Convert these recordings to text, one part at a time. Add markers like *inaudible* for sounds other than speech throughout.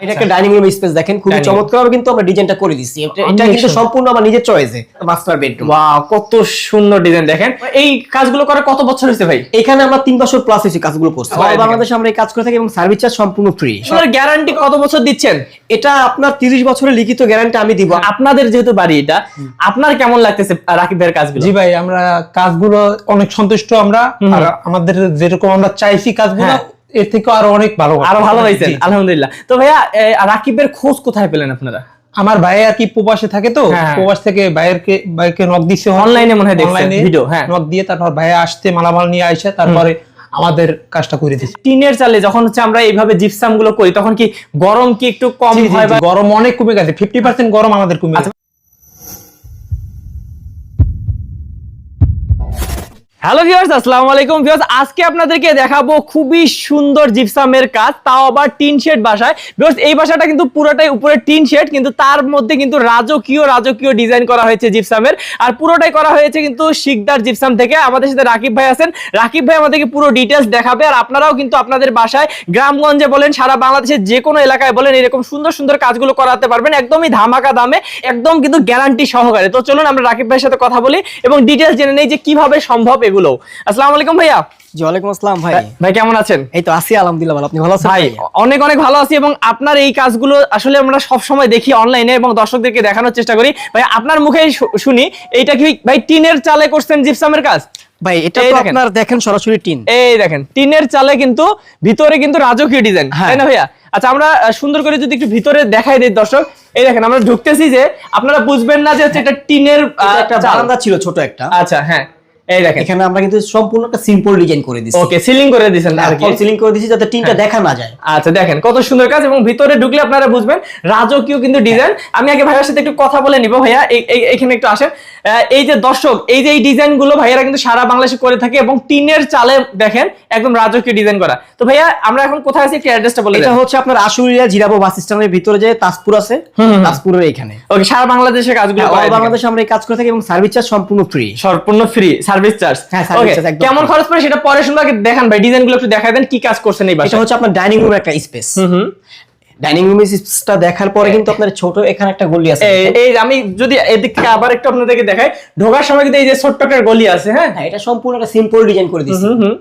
এটা একটা dining room space দেখেন খুবই চমৎকার কিন্তু আমরা ডিজাইনটা করে দিচ্ছি এটা- এটা কিন্তু সম্পূর্ণ আমার নিজের চয়েসে মাস্টার বেডরুম ওয়াও কত সুন্দর ডিজাইন দেখেন। এই কাজগুলো করে কত বছর হয়েছে ভাই? এখানে আমরা তিন বছর প্লাস হয়েছে কাজগুলো করছি। বাংলাদেশে আমরা এই কাজ করে থাকি এবং সার্ভিস চার্জ সম্পূর্ণ ফ্রি আপনার গ্যারান্টি কত বছর দিচ্ছেন? এটা আপনার তিরিশ বছরের লিখিত গ্যারান্টি আমি দিব। আপনাদের যেহেতু বাড়ি এটা আপনার কেমন লাগতেছে রাকিব ভাইয়ের কাজগুলো? জি ভাই আমরা কাজগুলো অনেক সন্তুষ্ট আমরা। আর আমাদের যেরকম আমরা চাইছি কাজগুলো হ্যাঁ। এর থেকে আরও অনেক ভালো আরও ভালো হয়েছে আলহামদুলিল্লাহ। তো ভাইয়া রাকিবের খোঁজ কোথায় পেলেন আপনারা? আমার ভাই আর কি প্রবাসে থাকে তো হ্যাঁ। প্রবাস থেকে ভাইয়েরকে ভাইকে নক দিছে অনলাইনে মনে হয় দেখছেন ভিডিও হ্যাঁ। নক দিয়ে তারপর ভাইয়া আসতে মালামাল নিয়ে আইসে তারপরে আমাদের কাজটা করে দিচ্ছে টিনের চালে যখন হচ্ছে আমরা এইভাবে জিপসামগুলো করি তখন কি গরম কি একটু কম হয় গরম অনেক কমে গেছে ফিফটি পার্সেন্ট গরম আমাদের কমে আচ্ছা, গেছে। হ্যালো ভিউয়ার্স আসসালামু আলাইকুম। ভিউয়ার্স আজকে আপনাদেরকে দেখাবো খুবই সুন্দর জিপসামের কাজ, তাও আবার টিন শেড বাসায়। ভিউয়ার্স এই বাসাটা কিন্তু পুরোটাই উপরে টিন শেড, কিন্তু তার মধ্যে কিন্তু রাজকীয় রাজকীয় ডিজাইন করা হয়েছে জিপসামের। আর পুরোটাই করা হয়েছে কিন্তু শিকদার জিপসাম থেকে। আমাদের সাথে রাকিব ভাই আছেন। রাকিব ভাই আমাদেরকে পুরো ডিটেলস দেখাবে, আর আপনারাও কিন্তু আপনাদের বাসায় গ্রামগঞ্জে বলেন, সারা বাংলাদেশের যে কোনো এলাকায় বলেন, এরকম সুন্দর সুন্দর কাজগুলো করাতে পারবেন, একদমই ধামাকা দামে, একদম কিন্তু গ্যারান্টি সহকারে। তো চলুন আমরা রাকিব ভাইয়ের সাথে কথা বলি, এবং ডিটেলস জেনে নেই যে কীভাবে সম্ভব এগুলো। আসসালামু আলাইকুম ভাইয়া। জি ওয়ালাইকুম আসসালাম ভাই। ভাই কেমন আছেন? এই তো আছি আলহামদুলিল্লাহ ভালো। আপনি ভালো আছেন ভাই অনেক অনেক ভালো আছি এবং আপনার এই কাজগুলো আসলে আমরা সব সময় দেখি অনলাইনে এবং দর্শকদেরকে দেখানোর চেষ্টা করি। ভাই আপনার মুখে শুনি এইটা কি ভাই টিনের চালে করছেন জিপসামের কাজ? ভাই এটা তো আপনার দেখেন সরাসরি টিন। এই দেখেন টিনের চালে কিন্তু ভিতরে কিন্তু রাজকীয় ডিজাইন হ্যাঁ। তাই না ভাইয়া? আচ্ছা আমরা সুন্দর করে যদি একটু ভিতরে দেখাই দিই দর্শক এই দেখেন আমরা ঢুকতেছি যে আপনারা বুঝবেন না যে হচ্ছে এটা টিনের একটা। বারান্দা ছিল ছোট একটা। আচ্ছা হ্যাঁ। এই দেখেন। এখানে আমরা কিন্তু সম্পূর্ণ একটা সিম্পল ডিজাইন করে দিচ্ছি ওকে সিলিং করে দিয়েছেন আর কি। সিলিং করে দিয়েছি যাতে টিনটা দেখা না যায়। আচ্ছা দেখেন কত সুন্দর কাজ এবং ভিতরে ঢুকলে আপনারা বুঝবেন রাজকীয় কিন্তু ডিজাইন আমি আগে ভাইয়ার সাথে একটু কথা বলে নিব ভাইয়া এখানে একটু আসেন। এই যে দর্শক এই যে এই ডিজাইনগুলো ভাইয়ারা কিন্তু সারা বাংলাদেশে করে থাকে এবং টিনের চালে দেখেন একদম রাজকীয় ডিজাইন করা। তো ভাইয়া আমরা এখন কোথায় আছি একটু অ্যাড্রেসটা বলে এটা হচ্ছে আপনার আশুলিয়া জিরাবো বাস স্ট্যান্ডের ভিতরে যে তাজপুর আছে। তাজপুরের এখানে। ওকে সারা বাংলাদেশের কাজগুলো হ্যাঁ। বাংলাদেশে আমরা এই কাজ করে থাকি এবং সার্ভিস চার্জ সম্পূর্ণ ফ্রি সম্পূর্ণ ফ্রি সার্ভিস চার্জ। হ্যাঁ, একদম কেমন খরচ পড়ে সেটা পরে শুনব আগে দেখান ভাই একটু দেন কি কাজ করছেন এই এটা হচ্ছে আপনার ডাইনিং রুম একটা স্পেস হুম ডাইনিং রুম স্পেসটা দেখার পরে কিন্তু আপনার ছোট এখানে একটা গলি আছে। এই- আমি যদি এদিক থেকে আবার একটু আপনাদেরকে দেখাই ঢোকার সময় কিন্তু এই যে ছোট্ট একটা গলি আছে হ্যাঁ? হ্যাঁ এটা সম্পূর্ণ একটা সিম্পল ডিজাইন করে দিয়েছি। হুম।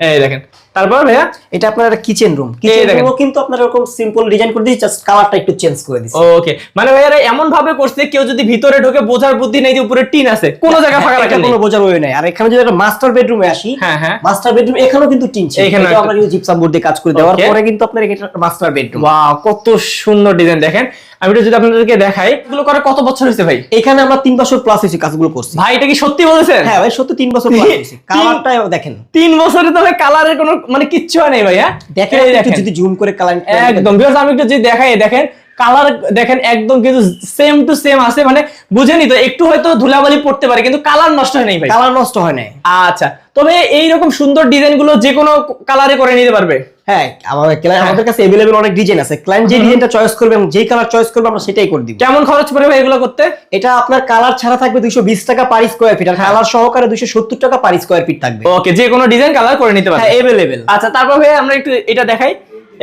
এই দেখেন। তারপর ভাইয়া? এটা আপনার একটা কিচেন রুম কিচেন রুমও কিন্তু আপনার এরকম সিম্পল ডিজাইন করে দিয়েছি জাস্ট কালারটা একটু চেঞ্জ করে দিয়েছি। ওকে মানে ভাইয়ারা এমন ভাবে করছে কেউ যদি ভিতরে ঢোকে বোঝার বুদ্ধি নেই যে উপরে টিন আছে কোন জায়গা ফাঁকা এটা রাখা কোনো বোঝার ওয়ে নাই। আর এখানে যদি একটা মাস্টার বেডরুমে আসি হ্যাঁ, হ্যাঁ। মাস্টার বেডরুম এখানেও কিন্তু টিন ছিল। এটা একটা- আমরা কিন্তু জিপসাম বোর্ড দিয়ে কাজ করে দেওয়ার পরে কিন্তু আপনার এটা একটা মাস্টার বেডরুম ওয়াও কত সুন্দর ডিজাইন দেখেন। আমি একটু যদি আপনাদেরকে দেখাই এগুলো করে কত বছর হয়েছে ভাই? এখানে আমরা তিন বছর প্লাস হয়েছে কাজগুলো করছি। ভাই এটা কি সত্যি বলেছেন? হ্যাঁ ভাই সত্যি তিন বছর প্লাস হয়েছে। *laughs* কালারটা দেখেন। তিন বছরে তো ভাই কালারের কোনো মানে কিচ্ছু হয় নাই ভাই হ্যাঁ দেখেন একটু যদি জুম করে কালার একদম বিকজ আমি একটু যদি দেখাই দেখেন কালার দেখেন একদম কিন্তু সেম টু সেম আছে মানে বুঝেনি তো একটু হয়তো ধুলাবালি পড়তে পারে কিন্তু কালার নষ্ট হয় নাই ভাই। কালার নষ্ট হয় নাই। আচ্ছা তবে এইরকম সুন্দর ডিজাইনগুলো যে কোনো কালারে করে নিতে পারবে। হ্যাঁ আমার- client- আমাদের কাছে अवेलेबल অনেক ডিজাইন আছে ক্লায়েন্ট যে ডিজাইনটা চয়েস করবে এবং যেই কালার চয়েস করবে আমরা সেটাই করে দিব কেমন খরচ পড়বে ভাই এগুলো করতে এটা আপনার কালার ছাড়া থাকবে 220 টাকা পার স্কয়ার ফিট আর হ্যাঁ। কালার সহকারে 270 টাকা পার স্কয়ার ফিট থাকবে ওকে যে কোনো ডিজাইন কালার করে নিতে পারবে হ্যাঁ अवेलेबल আচ্ছা তারপর ভাই আমরা একটু এটা দেখাই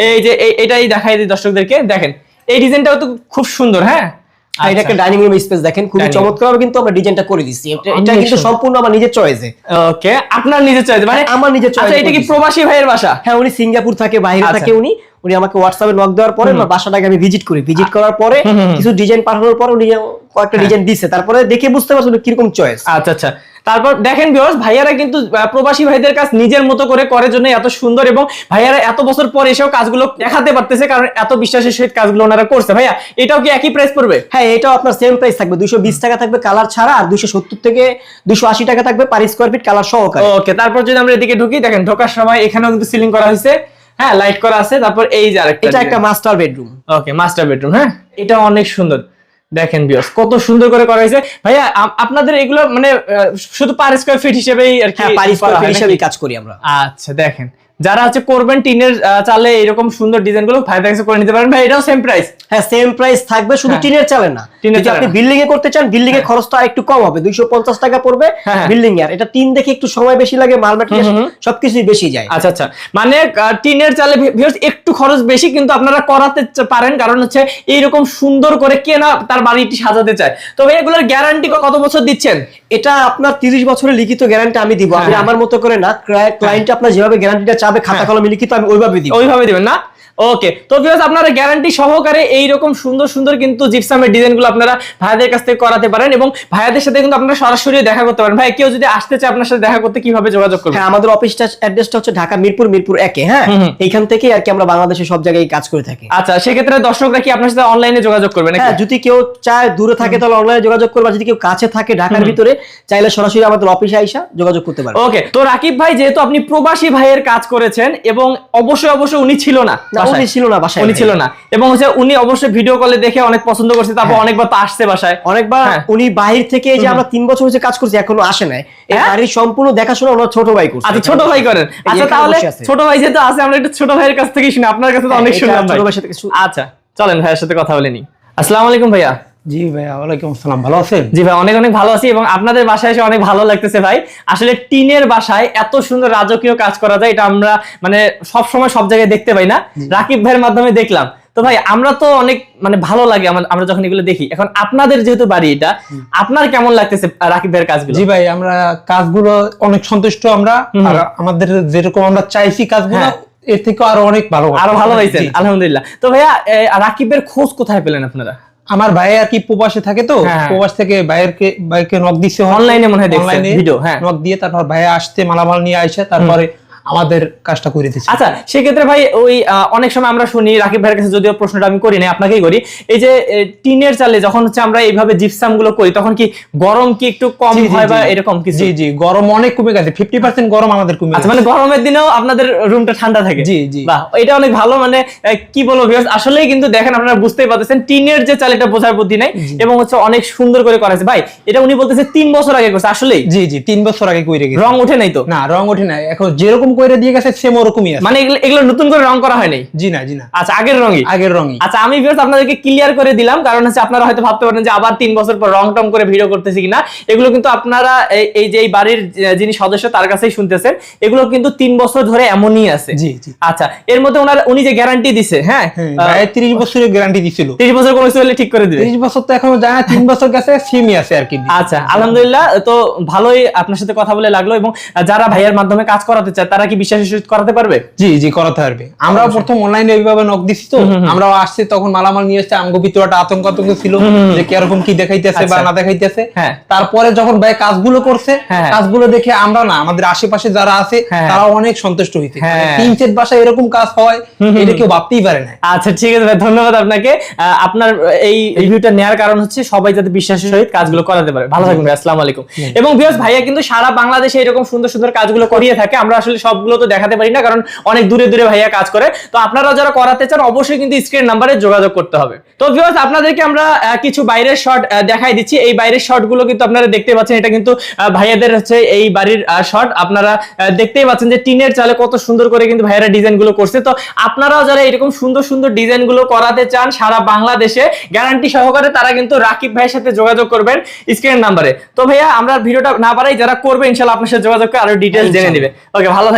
এই যে এই- এটাই দেখাই দিই দর্শকদেরকে দেখেন এই ডিজাইনটাও তো খুব সুন্দর হ্যাঁ আর এটা একটা ডাইনিং রুম স্পেস দেখেন খুবই চমৎকার কিন্তু আমরা ডিজাইনটা করে দিছি এটা কিন্তু সম্পূর্ণ আমার নিজের চয়েসে ওকে আপনার নিজের চয়েস মানে আমার নিজের choice আচ্ছা এটা কি প্রবাসী ভাইয়ের বাসা? হ্যাঁ উনি সিঙ্গাপুর থাকে বাইরে আচ্ছা। থাকে উনি। উনি আমাকে হোয়াটসঅ্যাপে নক দেওয়ার পরে আমার বাসাটাকে আমি ভিজিট করি। ভিজিট করার পরে। কিছু ডিজাইন পাঠানোর পর উনি কয়েকটা হ্যাঁ। ডিজাইন দিচ্ছে তারপরে দেখে বুঝতে পারছেন কীরকম চয়েস আচ্ছা আচ্ছা। তারপর দেখেন ভিউয়ার্স ভাইয়ারা কিন্তু প্রবাসী ভাইদের কাজ নিজের মতো করে করে জন্য এত সুন্দর এবং ভাইয়ারা এত বছর পর এসেও কাজগুলো দেখাতে পারতেছে কারণ এত বিশ্বাসের সহিত কাজগুলো ওনারা করছে। ভাইয়া এটাও কি একই প্রাইস পড়বে? হ্যাঁ এটাও আপনার সেম প্রাইস থাকবে। দুশো বিশ টাকা থাকবে কালার ছাড়া আর দুশো সত্তর থেকে দুশো আশি টাকা থাকবে পার স্কোয়ার ফিট কালার সহকারে। ওকে তারপর যদি আমরা এদিকে ঢুকি দেখেন ঢোকার সময় এখানেও কিন্তু সিলিং করা হয়েছে। হ্যাঁ লাইট করা আছে তারপর এই যে আরেকটা এটা একটা master bedroom okay master bedroom হ্যাঁ? এটা অনেক সুন্দর। দেখেন বিয়স কত সুন্দর করে করা হয়েছে। ভাইয়া আপনাদের এগুলো মানে শুধু পার স্কোয়ার ফিট হিসেবেই আর কি হ্যাঁ পার স্কোয়ার ফিট হিসেবেই হিসেবে কাজ করি আমরা। আচ্ছা দেখেন। যারা হচ্ছে করবেন টিনের চালে এরকম সুন্দর ডিজাইনগুলো ভাইদের কাছে করে নিতে পারেন ভাই এটাও সেম প্রাইস হ্যাঁ সেম প্রাইস থাকবে শুধু হ্যাঁ। টিনের চালে না। টিনের চালে আপনি বিল্ডিং এ করতে চান বিল্ডিং এর খরচটা একটু কম হবে। দুইশো পঞ্চাশ টাকা পড়বে হ্যাঁ, হ্যাঁ। বিল্ডিং এর। এটা টিন দেখে একটু সময় বেশি লাগে মাল ম্যাটেরিয়াল। সবকিছুই বেশি যায়। আচ্ছা আচ্ছা। মানে টিনের চালে ভিউয়ার্স একটু খরচ বেশি কিন্তু আপনারা করাতে পারেন। কারণ হচ্ছে এইরকম সুন্দর করে কে না তার বাড়িটি সাজাতে চায়। তো ভাই এগুলোর গ্যারান্টি কত বছর দিচ্ছেন? এটা আপনার তিরিশ বছরের লিখিত গ্যারান্টি আমি দিব। আমি হ্যাঁ। আমার মতো করে না ক্লায়েন্ট আপনার যেভাবে গ্যারান্টিটা চাবে খাতা হ্যাঁ। কলমে লিখিত আমি ওইভাবে দিই ওইভাবে দিবেন না ওকে তো ভিউয়ার্স আপনারা গ্যারান্টি সহকারে এইরকম সুন্দর সুন্দর কিন্তু জিপসামের ডিজাইনগুলো আপনারা ভাইয়াদের কাছ থেকে করাতে পারেন এবং ভাইয়াদের সাথে কিন্তু আপনারা সরাসরি দেখা করতে পারেন। ভাই কেউ যদি আসতে চায় আপনার সাথে দেখা করতে কীভাবে যোগাযোগ করবে হ্যাঁ আমাদের অফিসটা অ্যাড্রেসটা হচ্ছে ঢাকা মিরপুর মিরপুর একে হ্যাঁ। এইখান থেকে আর কি আমরা বাংলাদেশের সব জায়গায় কাজ করে থাকি। আচ্ছা সেক্ষেত্রে দর্শকরা কি আপনার সাথে অনলাইনে যোগাযোগ করবে নাকি? হ্যাঁ যদি কেউ চায় দূরে থাকে তাহলে অনলাইনে যোগাযোগ করবে যদি কেউ কাছে থাকে ঢাকার ভিতরে চাইলে সরাসরি আমাদের অফিসে আইসা যোগাযোগ করতে পারে ওকে তো রাকিব ভাই যেহেতু আপনি প্রবাসী ভাইয়ের কাজ করেছেন এবং অবশ্যই অবশ্যই উনি ছিল না উনি। ছিল না বাসায় উনি ছিল না। এবং হচ্ছে উনি অবশ্যই ভিডিও কলে দেখে অনেক পছন্দ করছে তারপর হ্যাঁ। অনেকবার তো আসছে বাসায়। অনেকবার হ্যাঁ। উনি বাহির থেকে যে আমরা তিন বছর হচ্ছে কাজ করছি এখনও আসে নাই। এই হ্যাঁ? বাড়ির সম্পূর্ণ দেখাশোনা ওনার ছোট ভাই করছে। আচ্ছা ছোট ভাই করেন। আচ্ছা তাহলে ছোট ভাই যেহেতু আছে আমরা একটু ছোট ভাইয়ের কাছ থেকেই শুনি। আপনার কাছে তো অনেক শুনলাম ভাই। ছোট ভাইয়ের সাথে আচ্ছা চলেন ভাইয়ের সাথে কথা বলে নি আসসালামু আলাইকুম ভাইয়া। জি ভাইয়া ওয়ালাইকুম আসসালাম। ভালো আছেন? জি ভাই অনেক অনেক ভালো আছি এবং আপনাদের বাসায় এসে অনেক ভালো লাগতেছে ভাই। আসলে টিনের বাসায় এত সুন্দর রাজকীয় কাজ করা যায় এটা আমরা মানে সব সময় সব জায়গায় দেখতে পাই না। রাকিব ভাইয়ের মাধ্যমে দেখলাম। তো ভাই আমরা তো অনেক মানে ভালো লাগে আমরা যখন এগুলো দেখি। এখন আপনাদের যেহেতু বাড়ি এটা আপনার কেমন লাগতেছে রাকিব ভাইয়ের কাজগুলো? জি ভাই আমরা কাজগুলো অনেক সন্তুষ্ট আমরা। আর আমাদের যেরকম আমরা চাইছি কাজগুলো হ্যাঁ। এর থেকে আরও অনেক ভালো আরও ভালো হয়েছে আলহামদুলিল্লাহ। তো ভাইয়া রাকিবের খোঁজ কোথায় পেলেন আপনারা? আমার ভাই আর কি প্রবাসে থাকে তো হ্যাঁ। প্রবাস থেকে ভাইয়েরকে ভাইকে নক দিছে অনলাইনে মনে হয় দেখছেন ভিডিও হ্যাঁ। নক দিয়ে তারপর ভাই আসতে মালামাল নিয়ে আইসা তারপরে আমাদের কাজটা করে দিচ্ছে। আচ্ছা সেক্ষেত্রে ভাই ওই অনেক সময় আমরা শুনি রাকিব ভাইয়ের কাছে যদিও প্রশ্নটা আমি করি না আপনাকেই করি এই যে টিনের চালে যখন হচ্ছে আমরা এইভাবে জিপসামগুলো করি তখন কি গরম কি একটু কম হয় বা এরকম কিছু? জি জি গরম অনেক কমে গেছে ফিফটি পার্সেন্ট গরম আমাদের কমে আচ্ছা মানে গরমের দিনেও আপনাদের রুমটা ঠান্ডা থাকে? জি, জি। বাহ এটা অনেক ভালো মানে কি বলব viewers, আসলেই কিন্তু দেখেন আপনারা বুঝতেই পারতেছেন টিনের যে চাল এটা বোঝার বুদ্ধি নাই এবং হচ্ছে অনেক সুন্দর করে করা ভাই এটা উনি বলতেছে তিন বছর আগে করছে আসলেই? জি জি তিন বছর আগে কইরে গেছে। রং ওঠে নাই তো? না রং ওঠে না এখন যেরকম কইরে দিয়ে গেছে সেম ওরকমই আছে। মানে এগুলো- নতুন করে রং করা হয় নাই জি না জি না। আচ্ছা আগের রঙই? আগের রঙই। আচ্ছা আমি ভিউয়ার্স আপনাদেরকে ক্লিয়ার করে দিলাম কারণ হচ্ছে আপনারা হয়তো ভাবতে পারেন যে আবার তিন বছর পর রং টং করে ভিডিও করতেছি কিনা। এগুলো কিন্তু আপনারা এই- যে এই বাড়ির যিনি সদস্য তার কাছেই শুনতেছেন এগুলো কিন্তু তিন বছর ধরে এমনই আছে। জি জি। আচ্ছা এর মধ্যে ওনার উনি যে গ্যারান্টি দিছে হ্যাঁ? হ্যাঁ ভাই তিরিশ বছরের গ্যারান্টি দিছিল। তিরিশ বছর কোনো কিছু হলে ঠিক করে দিবে। তিরিশ বছর তো এখনও যায় না তিন বছর গেছে সেমই আছে আর কি। আচ্ছা আলহামদুলিল্লাহ তো ভালোই আপনার সাথে কথা বলে লাগল এবং যারা ভাইয়ের মাধ্যমে কাজ করাতে চায় তারা কি বিশ্বাসের সহিত করাতে পারবে? জি জি করাতে পারবে। আমরাও প্রথম অনলাইনে এইভাবে নক দিছি তো। আমরাও আসছি তখন মালামাল নিয়ে এসছে আমগো ভিতরে একটা আতঙ্ক আতঙ্ক ছিল যে কীরকম কি দেখাইতেছে বা আচ্ছা। না দেখাইতেছে। হ্যাঁ। তারপরে যখন ভাই কাজগুলো করছে হ্যাঁ। কাজগুলো দেখে আমরা না আমাদের আশেপাশে যারা আছে হ্যাঁ। তারা অনেক সন্তুষ্ট হইছে হ্যাঁ। তিন সেট বাসায় এরকম কাজ হয় এটা কেউ ভাবতেই পারে না। আচ্ছা ঠিক আছে ভাই ধন্যবাদ আপনাকে। আপনার এই রিভিউটা নেওয়ার কারণ হচ্ছে সবাই যাতে বিশ্বাসের সহিত কাজগুলো করাতে পারে। ভালো থাকবেন আসসালামু আলাইকুম। এবং ভিউয়ার্স ভাইয়া কিন্তু সারা বাংলাদেশে এরকম সুন্দর সুন্দর কাজগুলো করিয়ে থাকে। আমরা আসলে সবগুলো তো দেখাতে পারি না কারণ অনেক দূরে দূরে ভাইয়া কাজ করে। তো আপনারা যারা করাতে চান অবশ্যই কিন্তু স্ক্রিন নাম্বারে যোগাযোগ করতে হবে। তো ভিউয়ার্স আপনাদেরকে আমরা কিছু বাইরের শট দেখাই দিচ্ছি। এই বাইরের শটগুলো কিন্তু আপনারা দেখতে পাচ্ছেন এটা কিন্তু ভাইয়াদের হচ্ছে এই বাড়ির শট আপনারা দেখতেই পাচ্ছেন যে টিনের চালে কত সুন্দর করে কিন্তু ভাইয়ারা ডিজাইনগুলো করছে। তো আপনারাও যারা এরকম সুন্দর সুন্দর ডিজাইনগুলো করাতে চান সারা বাংলাদেশে গ্যারান্টি সহকারে তারা কিন্তু রাকিব ভাইয়ের সাথে যোগাযোগ করবেন স্ক্রিন নাম্বারে তো ভাইয়া আমরা ভিডিওটা না পারাই যারা করবে ইনশাল্লাহ আপনার সাথে যোগাযোগ করে আরও ডিটেলস জেনে নেবে। ওকে ভালো